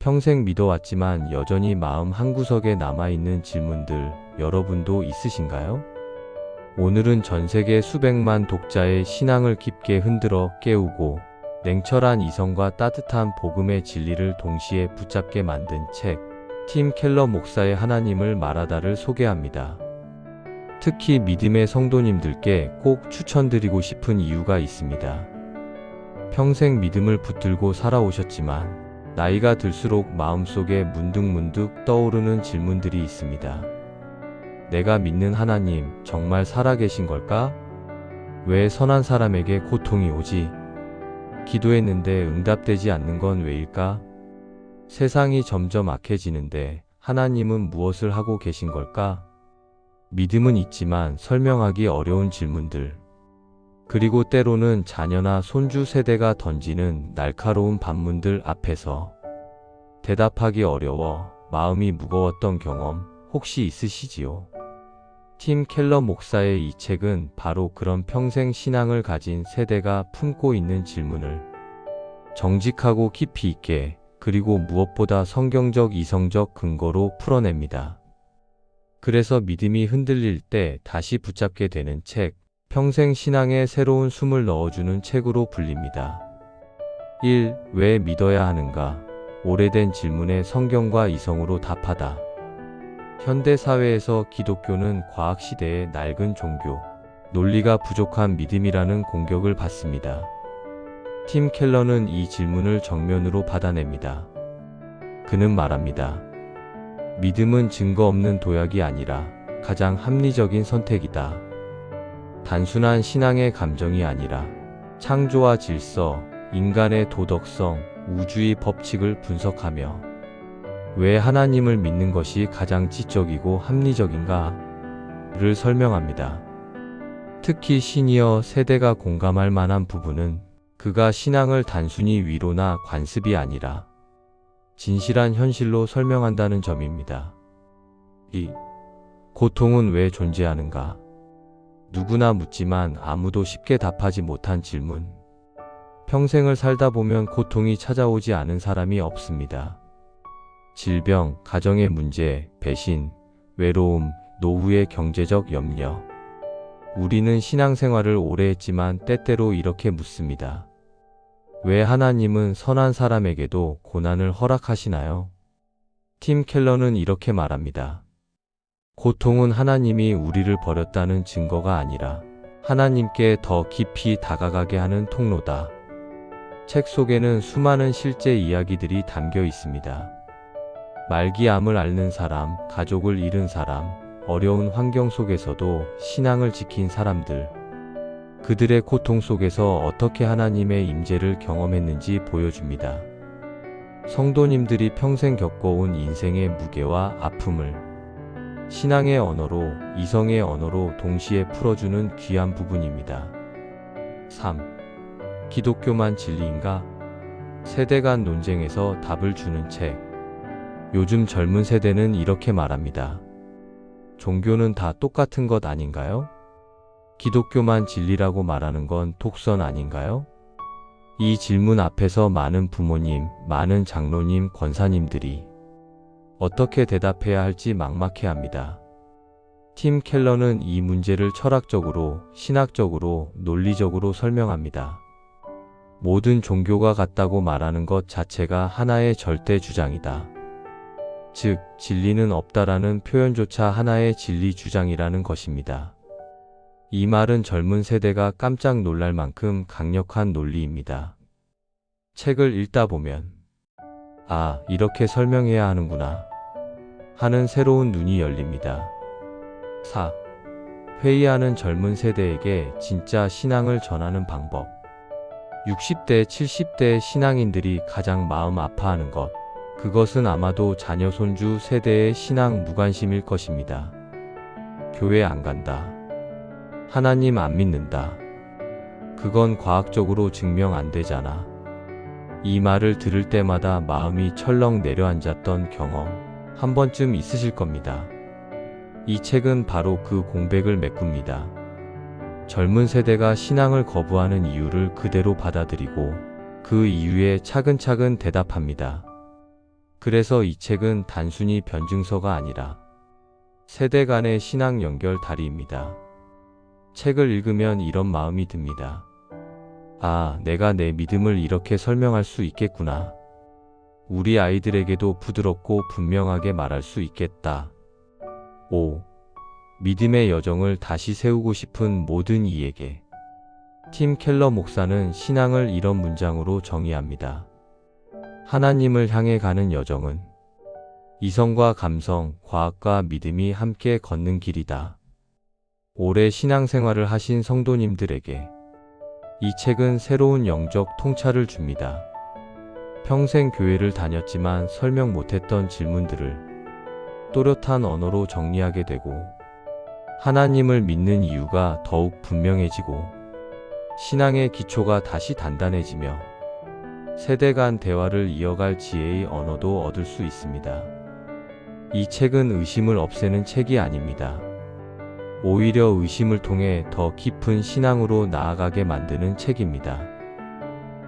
평생 믿어왔지만 여전히 마음 한구석에 남아있는 질문들 여러분도 있으신가요? 오늘은 전 세계 수백만 독자의 신앙을 깊게 흔들어 깨우고 냉철한 이성과 따뜻한 복음의 진리를 동시에 붙잡게 만든 책, 팀 켈러 목사의 하나님을 말하다를 소개합니다. 특히 믿음의 성도님들께 꼭 추천드리고 싶은 이유가 있습니다. 평생 믿음을 붙들고 살아오셨지만 나이가 들수록 마음속에 문득문득 떠오르는 질문들이 있습니다. 내가 믿는 하나님 정말 살아계신 걸까? 왜 선한 사람에게 고통이 오지? 기도했는데 응답되지 않는 건 왜일까? 세상이 점점 악해지는데 하나님은 무엇을 하고 계신 걸까? 믿음은 있지만 설명하기 어려운 질문들. 그리고 때로는 자녀나 손주 세대가 던지는 날카로운 반문들 앞에서 대답하기 어려워 마음이 무거웠던 경험 혹시 있으시지요? 팀 켈러 목사의 이 책은 바로 그런 평생 신앙을 가진 세대가 품고 있는 질문을 정직하고 깊이 있게 그리고 무엇보다 성경적 이성적 근거로 풀어냅니다. 그래서 믿음이 흔들릴 때 다시 붙잡게 되는 책, 평생 신앙에 새로운 숨을 넣어주는 책으로 불립니다. 1. 왜 믿어야 하는가? 오래된 질문에 성경과 이성으로 답하다. 현대 사회에서 기독교는 과학 시대의 낡은 종교, 논리가 부족한 믿음이라는 공격을 받습니다. 팀 켈러는 이 질문을 정면으로 받아냅니다. 그는 말합니다. 믿음은 증거 없는 도약이 아니라 가장 합리적인 선택이다. 단순한 신앙의 감정이 아니라 창조와 질서, 인간의 도덕성, 우주의 법칙을 분석하며 왜 하나님을 믿는 것이 가장 지적이고 합리적인가를 설명합니다. 특히 시니어 세대가 공감할 만한 부분은 그가 신앙을 단순히 위로나 관습이 아니라 진실한 현실로 설명한다는 점입니다. 2. 고통은 왜 존재하는가? 누구나 묻지만 아무도 쉽게 답하지 못한 질문. 평생을 살다 보면 고통이 찾아오지 않은 사람이 없습니다. 질병, 가정의 문제, 배신, 외로움, 노후의 경제적 염려. 우리는 신앙생활을 오래 했지만 때때로 이렇게 묻습니다. 왜 하나님은 선한 사람에게도 고난을 허락하시나요? 팀 켈러는 이렇게 말합니다. 고통은 하나님이 우리를 버렸다는 증거가 아니라 하나님께 더 깊이 다가가게 하는 통로다. 책 속에는 수많은 실제 이야기들이 담겨 있습니다. 말기암을 앓는 사람, 가족을 잃은 사람, 어려운 환경 속에서도 신앙을 지킨 사람들. 그들의 고통 속에서 어떻게 하나님의 임재를 경험했는지 보여줍니다. 성도님들이 평생 겪어온 인생의 무게와 아픔을 신앙의 언어로, 이성의 언어로 동시에 풀어주는 귀한 부분입니다. 3. 기독교만 진리인가? 세대 간 논쟁에서 답을 주는 책. 요즘 젊은 세대는 이렇게 말합니다. 종교는 다 똑같은 것 아닌가요? 기독교만 진리라고 말하는 건 독선 아닌가요? 이 질문 앞에서 많은 부모님, 많은 장로님, 권사님들이 어떻게 대답해야 할지 막막해 합니다. 팀 켈러는 이 문제를 철학적으로, 신학적으로, 논리적으로 설명합니다. 모든 종교가 같다고 말하는 것 자체가 하나의 절대 주장이다. 즉, 진리는 없다라는 표현조차 하나의 진리 주장이라는 것입니다. 이 말은 젊은 세대가 깜짝 놀랄 만큼 강력한 논리입니다. 책을 읽다 보면, 아, 이렇게 설명해야 하는구나. 하는 새로운 눈이 열립니다. 4. 회의하는 젊은 세대에게 진짜 신앙을 전하는 방법. 60대, 70대 신앙인들이 가장 마음 아파하는 것. 그것은 아마도 자녀 손주 세대의 신앙 무관심일 것입니다. 교회 안 간다. 하나님 안 믿는다. 그건 과학적으로 증명 안 되잖아. 이 말을 들을 때마다 마음이 철렁 내려앉았던 경험 한 번쯤 있으실 겁니다. 이 책은 바로 그 공백을 메꿉니다. 젊은 세대가 신앙을 거부하는 이유를 그대로 받아들이고 그 이유에 차근차근 대답합니다. 그래서 이 책은 단순히 변증서가 아니라 세대 간의 신앙 연결 다리입니다. 책을 읽으면 이런 마음이 듭니다. 아, 내가 내 믿음을 이렇게 설명할 수 있겠구나. 우리 아이들에게도 부드럽고 분명하게 말할 수 있겠다. 5. 믿음의 여정을 다시 세우고 싶은 모든 이에게. 팀 켈러 목사는 신앙을 이런 문장으로 정의합니다. 하나님을 향해 가는 여정은 이성과 감성, 과학과 믿음이 함께 걷는 길이다. 오래 신앙생활을 하신 성도님들에게 이 책은 새로운 영적 통찰을 줍니다. 평생 교회를 다녔지만 설명 못했던 질문들을 또렷한 언어로 정리하게 되고 하나님을 믿는 이유가 더욱 분명해지고 신앙의 기초가 다시 단단해지며 세대 간 대화를 이어갈 지혜의 언어도 얻을 수 있습니다. 이 책은 의심을 없애는 책이 아닙니다. 오히려 의심을 통해 더 깊은 신앙으로 나아가게 만드는 책입니다.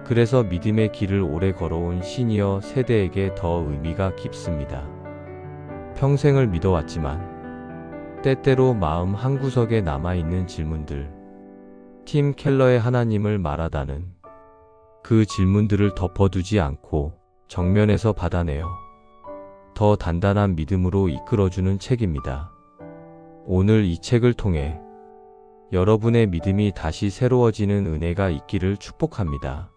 그래서 믿음의 길을 오래 걸어온 시니어 세대에게 더 의미가 깊습니다. 평생을 믿어왔지만 때때로 마음 한구석에 남아있는 질문들. 팀 켈러의 하나님을 말하다는 그 질문들을 덮어두지 않고 정면에서 받아내어 더 단단한 믿음으로 이끌어주는 책입니다. 오늘 이 책을 통해 여러분의 믿음이 다시 새로워지는 은혜가 있기를 축복합니다.